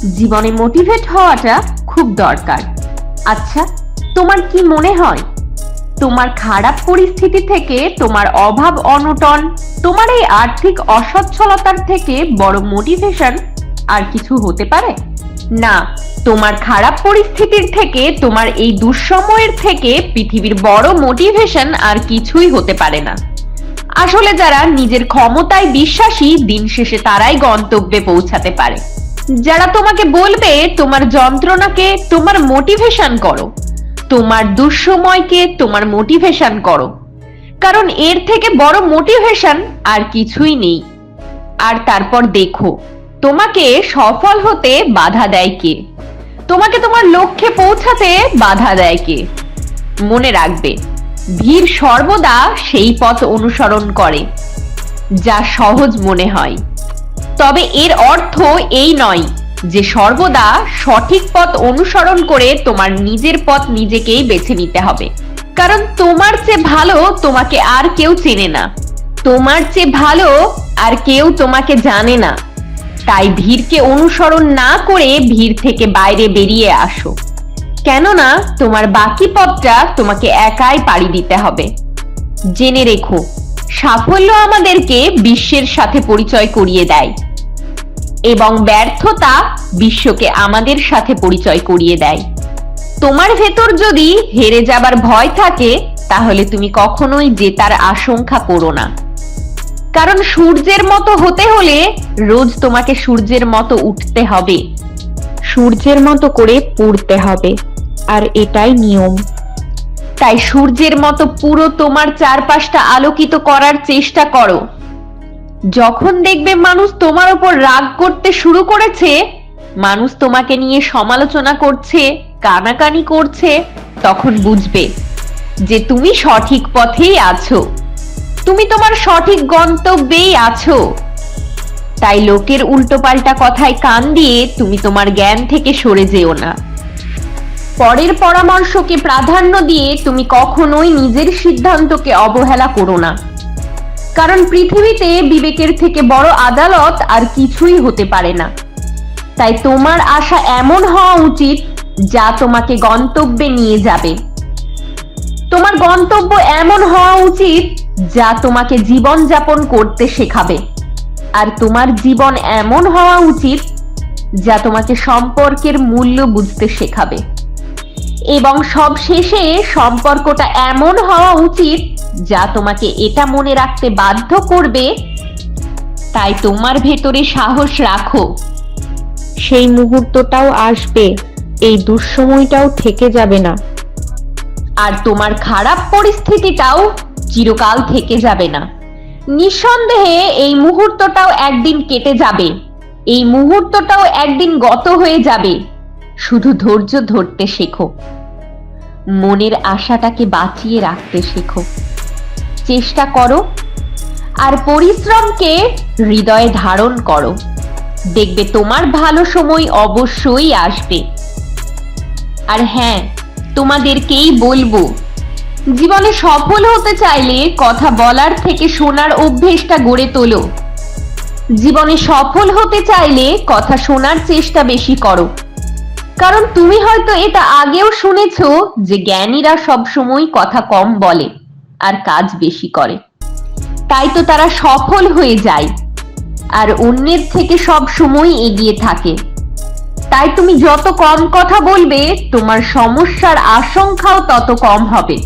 জীবনে মোটিভেট হওয়াটা খুব দরকার। আচ্ছা তোমার কি মনে হয়? তোমার খারাপ পরিস্থিতি থেকে তোমার অভাব অনটন, তোমার এই আর্থিক অসচ্ছলতার থেকে বড় মোটিভেশন আর কিছু হতে পারে? না, তোমার খারাপ পরিস্থিতির থেকে তোমার এই দুঃসময়ের থেকে পৃথিবীর বড় মোটিভেশন আর কিছুই হতে পারে না। আসলে যারা নিজের ক্ষমতায় বিশ্বাসী, দিন শেষে তারাই গন্তব্যে পৌঁছাতে পারে। যারা তোমাকে বলবে, তোমার যন্ত্রণাকে, তোমার মোটিভেশন করো। তোমার দুঃসময়কে, তোমার মোটিভেশন করো। কারণ এর থেকে বড় মোটিভেশন আর কিছুই নেই। আর তারপর দেখো, তোমাকে সফল হতে বাধা দেয় কে? তোমাকে তোমার লক্ষ্যে পৌঁছাতে বাধা দেয় কে? মনে রাখবে, ভিড় সর্বদা সেই পথ অনুসরণ করে, যা সহজ মনে হয়। তবে এর অর্থ এই নয় যে সর্বদা সঠিক পথ অনুসরণ করে তোমার নিজের পথ নিজেকেই বেছে নিতে হবে। কারণ তোমার চেয়ে ভালো তোমাকে আর কেউ চেনে না। তোমার চেয়ে ভালো আর কেউ তোমাকে জানে না। তাই ভিড়কে অনুসরণ না করে ভিড় থেকে বাইরে বেরিয়ে আসো। কেননা তোমার বাকি পথটা তোমাকে একাই পাড়ি দিতে হবে। জেনে রেখো, সাফল্য আমাদেরকে বিশ্বের সাথে পরিচয় করিয়ে দেয়। এবং ব্যর্থতা বিশ্বকে আমাদের সাথে পরিচয় করিয়ে দেয়। তোমার ভেতর যদি হেরে যাবার ভয় থাকে, তাহলে তুমি কখনোই জেতার আশঙ্কা করো না। কারণ সূর্যের মতো হতে হলে রোজ তোমাকে সূর্যের মতো উঠতে হবে। সূর্যের মতো করে পড়তে হবে, আর এটাই নিয়ম। তাই সূর্যের মতো পুরো তোমার চারপাশটা আলোকিত করার চেষ্টা করো। যখন দেখবে মানুষ তোমার উপর রাগ করতে শুরু করেছে, মানুষ তোমাকে নিয়ে সমালোচনা করছে, কানাকানি করছে, তখন বুঝবে যে তুমি সঠিক পথেই আছো। তুমি তোমার সঠিক গন্তব্যেই আছো। তাই লোকের উল্টোপাল্টা কথায় কান দিয়ে তুমি তোমার জ্ঞান থেকে সরে যেও না। পরের পরামর্শকে প্রাধান্য দিয়ে তুমি কখনোই নিজের সিদ্ধান্তকে অবহেলা করো না। কারণ পৃথিবীতে বিবেকের থেকে বড় আদালত আর কিছুই হতে পারে না। তাই তোমার আশা এমন হওয়া উচিত যা তোমাকে গন্তব্যে নিয়ে যাবে। তোমার গন্তব্য এমন হওয়া উচিত যা তোমাকে জীবন যাপন করতে শেখাবে। আর তোমার জীবন এমন হওয়া উচিত যা তোমাকে সম্পর্কের মূল্য বুঝতে শেখাবে। এবং সব শেষে সম্পর্কটা এমন হওয়া উচিত যা তোমাকে এটা মনে রাখতে বাধ্য করবে তাই তোমার ভেতরে সাহস রাখো। সেই মুহূর্তটাও আসবে এই দুঃসময়টাও থেকে যাবে না। আর তোমার খারাপ পরিস্থিতিটাও চিরকাল থেকে যাবে না। নিঃসন্দেহে এই মুহূর্তটাও একদিন কেটে যাবে। এই মুহূর্তটাও একদিন গত হয়ে যাবে। শুধু ধৈর্য ধরতে শেখো। মনের আশাটাকে বাঁচিয়ে রাখতে শেখো। চেষ্টা করো আর পরিশ্রমকে হৃদয়ে ধারণ করো। দেখবে তোমার ভালো সময় অবশ্যই আসবে। আর হ্যাঁ তোমাদেরকেই বলব, জীবনে সফল হতে চাইলে কথা বলার থেকে শোনার অভ্যেসটা গড়ে তোলো। জীবনে সফল হতে চাইলে কথা শোনার চেষ্টা বেশি করো। কারণ তুমি হয়তো এটা আগেও শুনেছো যে জ্ঞানীরা সবসময় কথা কম বলে। আর কাজ বেশি করে। তাই তো তারা সফল হয়ে যায় আর অন্যের থেকে সব সময় এগিয়ে থাকে। তাই তুমি যত কম কথা বলবে, তোমার সমস্যার আশঙ্কাও তত কম হবে।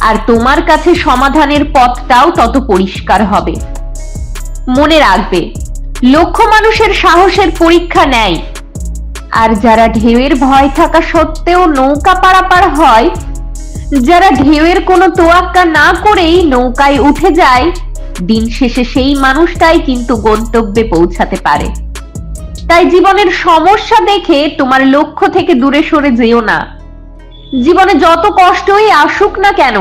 আর তোমার কাছে সমাধানের পথটাও তত পরিষ্কার হবে। মনে রাখবে লক্ষ্য মানুষের সাহসের পরীক্ষা নেয়। আর যারা ঢেউয়ের ভয় থাকা সত্ত্বেও নৌকা পারাপার হয় যারা ঢেউয়ের কোনো তোয়াক্কা না করেই নৌকায় উঠে যায়, দিন শেষে সেই মানুষটাই কিন্তু গন্তব্যে পৌঁছাতে পারে। তাই জীবনের সমস্যা দেখে তোমার লক্ষ্য থেকে দূরে সরে যেও না। জীবনে যত কষ্টই আসুক না কেন,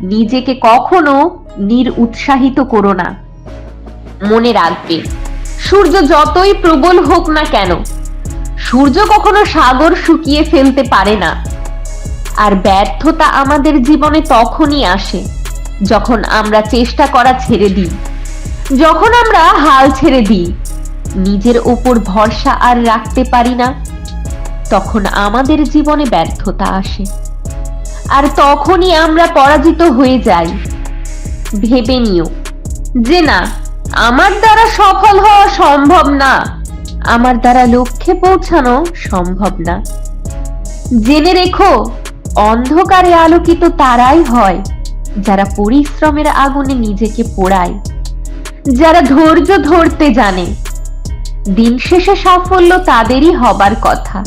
নিজেকে কখনো নির উৎসাহিত করো না। মনে রাখবে, সূর্য যতই প্রবল হোক না কেন, সূর্য কখনো সাগর শুকিয়ে ফেলতে পারে না। আর ব্যর্থতা আমাদের জীবনে তখনই আসে যখন আমরা চেষ্টা করা ছেড়ে দিই। যখন আমরা হাল ছেড়ে দিই, নিজের ওপর ভরসা আর রাখতে পারি না, তখন আমাদের জীবনে ব্যর্থতা আসে। আর তখনই আমরা পরাজিত হয়ে যাই। ভেবে নিও যে না, আমার দ্বারা সফল হওয়া সম্ভব না। আমার দ্বারা লক্ষ্যে পৌঁছানো সম্ভব না। জেনে রেখো অন্ধকারে আলোকিত তারাই হয়, যারা পরিশ্রমের আগুনে নিজেকে পোড়ায়, যারা ধৈর্য ধরতে জানে। দিন শেষে সাফল্য তাদেরই হবার কথা।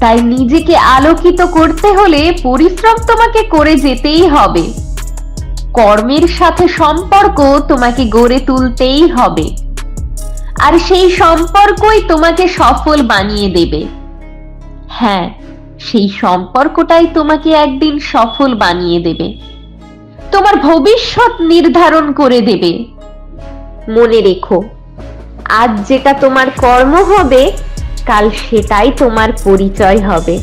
তাই নিজেকে আলোকিত করতে হলে পরিশ্রম তোমাকে করে যেতেই হবে। কর্মের সাথে সম্পর্ক তোমাকে গড়ে তুলতেই হবে। আর সেই সম্পর্কই তোমাকে সফল বানিয়ে দেবে। হ্যাঁ সেই সম্পর্কটাই তোমাকে একদিন সফল বানিয়ে দেবে। তোমার ভবিষ্যৎ নির্ধারণ করে দেবে। মনে রেখো, আজ যেটা তোমার কর্ম হবে, কাল সেটাই তোমার পরিচয় হবে।